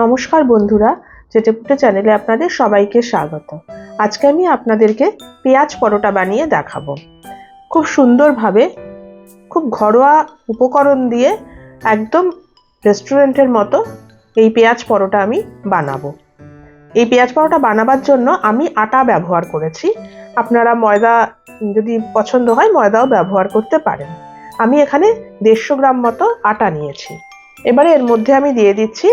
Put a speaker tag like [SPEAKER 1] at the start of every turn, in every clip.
[SPEAKER 1] নমস্কার বন্ধুরা চেটেপুটে চ্যানেলে আপনাদের সবাইকে স্বাগত। আজকে আমি আপনাদেরকে পেঁয়াজ পরোটা বানিয়ে দেখাবো। খুব সুন্দরভাবে, খুব ঘরোয়া উপকরণ দিয়ে একদম রেস্টুরেন্টের মতো এই পেঁয়াজ পরোটা আমি বানাবো। এই পেঁয়াজ পরোটা বানাবার জন্য আমি আটা ব্যবহার করেছি। আপনারা ময়দা, যদি পছন্দ হয় ময়দাও ব্যবহার করতে পারেন। আমি এখানে দেড়শো গ্রাম মতো আটা নিয়েছি। এবারে এর মধ্যে আমি দিয়ে দিচ্ছি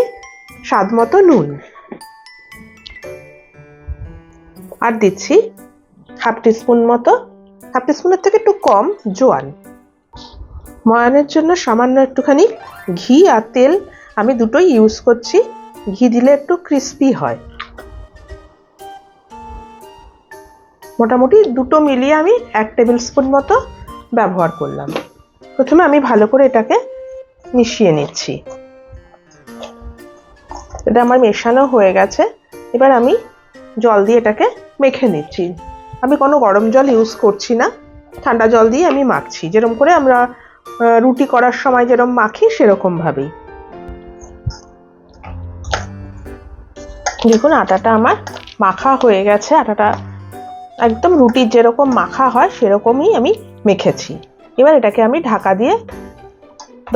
[SPEAKER 1] স্বাদ মতো নুন। আর দিচ্ছি হাফ টিস্পুন মতো, হাফ টিস্পুনের থেকে একটু কম জোয়ান। ময়ানের জন্য সামান্য একটুখানি ঘি আর তেল আমি দুটোই ইউজ করছি। ঘি দিলে একটু ক্রিস্পি হয়। মোটামুটি দুটো মিলিয়ে আমি এক টেবিল স্পুন মতো ব্যবহার করলাম। প্রথমে আমি ভালো করে এটাকে মিশিয়ে নিচ্ছি। এটা আমার মেশানো হয়ে গেছে। এবার আমি জল দিয়ে এটাকে মেখে নিচ্ছি। আমি কোনো গরম জল ইউজ করছি না। ঠান্ডা জল দিয়ে আমি মাখছি। যেরকম করে আমরা রুটি করার সময় যেরকম মাখি, সেরকম ভাবেই। দেখুন, আটাটা আমার মাখা হয়ে গেছে। আটাটা একদম রুটির যেরকম মাখা হয়, সেরকমই আমি মেখেছি। এবার এটাকে আমি ঢাকা দিয়ে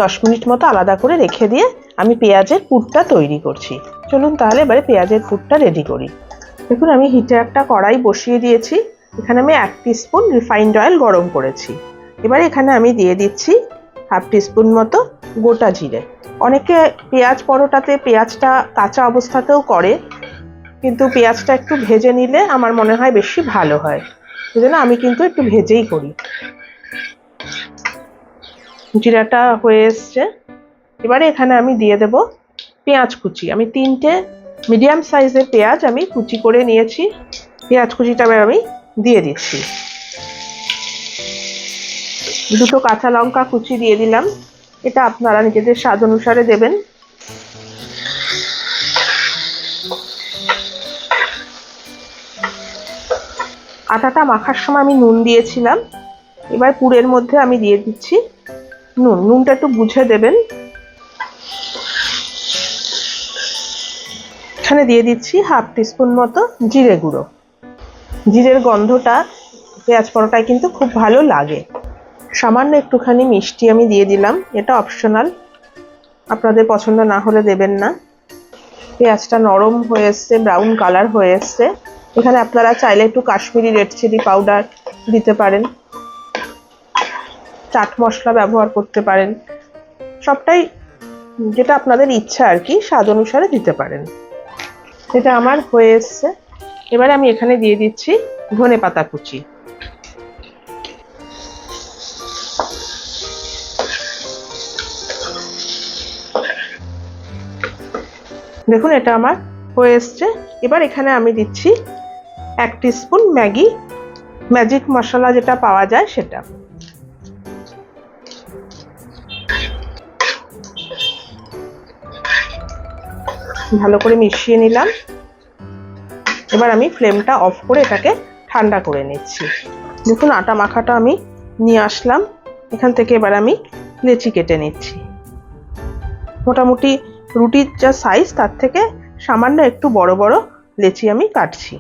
[SPEAKER 1] দশ মিনিট মতো আলাদা করে রেখে দিয়ে আমি পেঁয়াজের পুরটা তৈরি করছি। চলুন তাহলে এবারে পেঁয়াজের পুরটা রেডি করি। দেখুন, আমি হিটে একটা কড়াই বসিয়ে দিয়েছি। এখানে আমি এক স্পুন রিফাইন্ড অয়েল গরম করেছি। এবার এখানে আমি দিয়ে দিচ্ছি হাফ টিস্পুন মতো গোটা জিরে। অনেকে পেঁয়াজ পরোটাতে পেঁয়াজটা কাঁচা অবস্থাতেও করে, কিন্তু পেঁয়াজটা একটু ভেজে নিলে আমার মনে হয় বেশি ভালো হয়। সেজন্য আমি কিন্তু একটু ভেজেই করি। জিরাটা হয়ে এসছে। এবারে এখানে আমি দিয়ে দেব পেঁয়াজ কুচি। আমি তিনটে মিডিয়াম সাইজের পেঁয়াজ আমি কুচি করে নিয়েছি। পেঁয়াজ কুচিটা এবার আমি দিয়ে দিচ্ছি। দুটো কাঁচা লঙ্কা কুচি দিয়ে দিলাম। এটা আপনারা নিজেদের স্বাদ অনুসারে দেবেন। আটাটা মাখার সময় আমি নুন দিয়েছিলাম। এবার পুরের মধ্যে আমি দিয়ে দিচ্ছি নুন। নুনটা একটু বুঝে দেবেন। এখানে দিয়ে দিচ্ছি হাফ টিস্পুন মতো জিরে গুঁড়ো। জিরের গন্ধটা পেঁয়াজ পরোটায় কিন্তু খুব ভালো লাগে। সামান্য একটুখানি মিষ্টি আমি দিয়ে দিলাম, এটা অপশনাল আপনাদের পছন্দ না হলে দেবেন না। পেঁয়াজটা নরম হয়ে এসছে ব্রাউন কালার হয়ে এসছে। এখানে আপনারা চাইলে একটু কাশ্মীরি রেড চিলি পাউডার দিতে পারেন। চাট মশলা ব্যবহার করতে পারেন। সবটাই যেটা আপনাদের ইচ্ছা আর কি, স্বাদ অনুসারে দিতে পারেন। এটা আমার হয়ে এসছে। এবারে আমি এখানে দিয়ে দিচ্ছি ধনে পাতা কুচি। দেখুন, এটা আমার হয়ে এসছে। এবার এখানে আমি দিচ্ছি এক স্পুন ম্যাগি। ম্যাজিক মশলা যেটা পাওয়া যায় সেটা। ভালো করে মিশিয়ে নিলাম। এবার আমি ফ্লেমটা অফ করে এটাকে ঠান্ডা করে নিচ্ছি। দেখুন আটা মাখাটা আমি নিয়ে আসলাম। এখান থেকে এবার আমি লেচি কেটে নিচ্ছি। মোটামুটি রুটির যা সাইজ তার থেকে সামান্য একটু বড় বড় লেচি আমি কাটছি।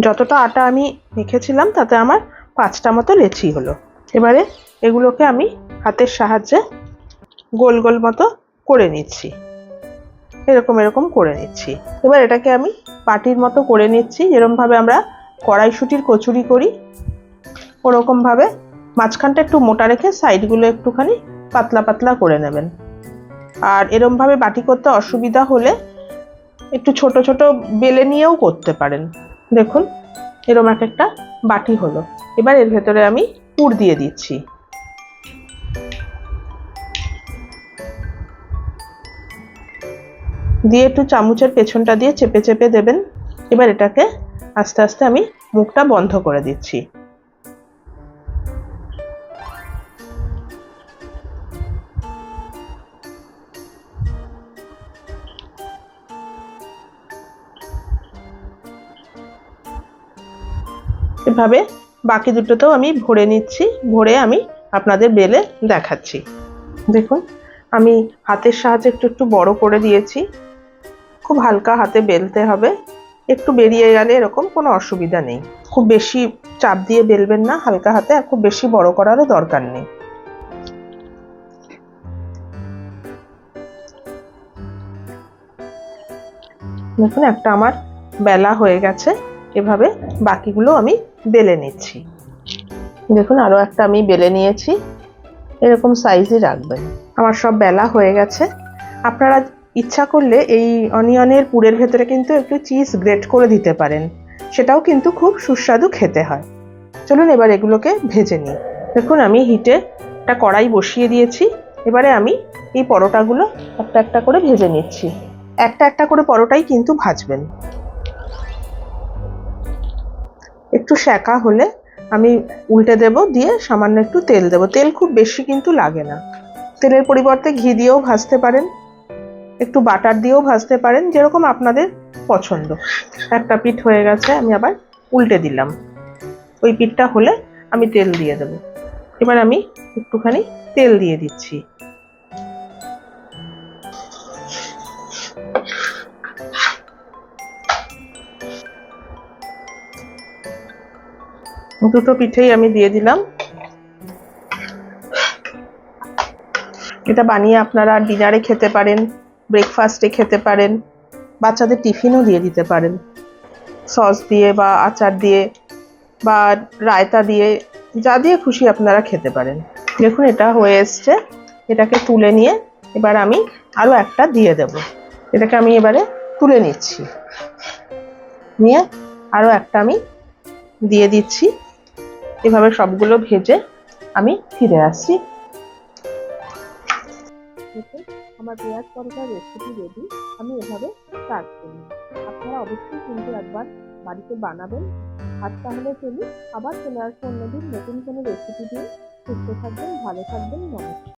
[SPEAKER 1] যতটা আটা আমি মেখেছিলাম, তাতে আমার পাঁচটা মতো লেচি হলো। এবারে এগুলোকে আমি হাতের সাহায্যে গোল গোল মতো করে নিচ্ছি। এরকম এরকম করে নিচ্ছি। এবার এটাকে আমি পাটির মতো করে নিচ্ছি। যেরকমভাবে আমরা কড়াইশুটির কচুরি করি, ওরকমভাবে মাঝখানটা একটু মোটা রেখে সাইডগুলো একটুখানি পাতলা পাতলা করে নেবেন। আর এরমভাবে বাটি করতে অসুবিধা হলে একটু ছোট ছোট বেলে নিয়েও করতে পারেন। দেখুন, এরম এক একটা বাটি হলো। এবার এর ভেতরে আমি পুর দিয়ে দিচ্ছি। দিয়ে একটু চামচের পেছনটা দিয়ে চেপে চেপে দেবেন। এবার এটাকে আস্তে আস্তে আমি মুখটা বন্ধ করে দিচ্ছি। এভাবে বাকি দুটোতেও আমি ভরে নিচ্ছি, ভরে আমি আপনাদের বেলে দেখাচ্ছি। দেখুন, আমি হাতের সাহায্যে একটু একটু বড় করে দিয়েছি। খুব হালকা হাতে বেলতে হবে। একটু বেরিয়ে গেলে এরকম কোনো অসুবিধা নেই। খুব বেশি চাপ দিয়ে বেলবেন না হালকা হাতে, আর খুব বেশি বড় করারও দরকার নেই। দেখুন, একটা আমার বেলা হয়ে গেছে। এভাবে বাকিগুলো আমি বেলে নিচ্ছি। দেখুন আরও একটা আমি বেলে নিয়েছি। এরকম সাইজই রাখবেন। আমার সব বেলা হয়ে গেছে। আপনারা ইচ্ছা করলে এই অনিয়নের পুরের ভেতরে কিন্তু একটু চিজ গ্রেট করে দিতে পারেন। সেটাও কিন্তু খুব সুস্বাদু খেতে হয়। চলুন এবার এগুলোকে ভেজে নিই। দেখুন, আমি হিটে একটা কড়াই বসিয়ে দিয়েছি। এবারে আমি এই পরোটাগুলো একটা একটা করে ভেজে নিচ্ছি। একটা একটা করে পরোটাই কিন্তু ভাজবেন। একটু সেকা হলে আমি উল্টে দেব, দিয়ে সামান্য একটু তেল দেব। তেল খুব বেশি কিন্তু লাগে না। তেলের পরিবর্তে ঘি দিয়েও ভাজতে পারেন। একটু বাটার দিয়েও ভাজতে পারেন, যেরকম আপনাদের পছন্দ। একটা পিঠ হয়ে গেছে, আমি আবার উল্টে দিলাম। ওই পিঠটা হলে আমি তেল দিয়ে দেব। এবার আমি একটুখানি তেল দিয়ে দিচ্ছি। দুটো পিঠেই আমি দিয়ে দিলাম। এটা বানিয়ে আপনারা ডিনারে খেতে পারেন। ব্রেকফাস্টে খেতে পারেন, বাচ্চাদের টিফিনও দিয়ে দিতে পারেন। সস দিয়ে বা আচার দিয়ে বা রায়তা দিয়ে, যা দিয়ে খুশি আপনারা খেতে পারেন। দেখুন, এটা হয়ে এসছে। এটাকে তুলে নিয়ে এবার আমি আরও একটা দিয়ে দেব। এটাকে আমি এবারে তুলে নিচ্ছি। নিয়ে আরও একটা আমি দিয়ে দিচ্ছি। এভাবে সবগুলো ভেজে আমি ফিরে আসছি। দেখুন আমার পেঁয়াজ পরোটার রেসিপি রেডি আমি এভাবে সার্ভ করি আপনারা অবশ্যই কিন্তু একবার বাড়িতে বানাবেন। আর তাহলে চলি আবার চলে আসব অন্যদিন নতুন কোনো রেসিপি দিয়ে সুস্থ থাকবেন, ভালো থাকবেন, নমস্কার।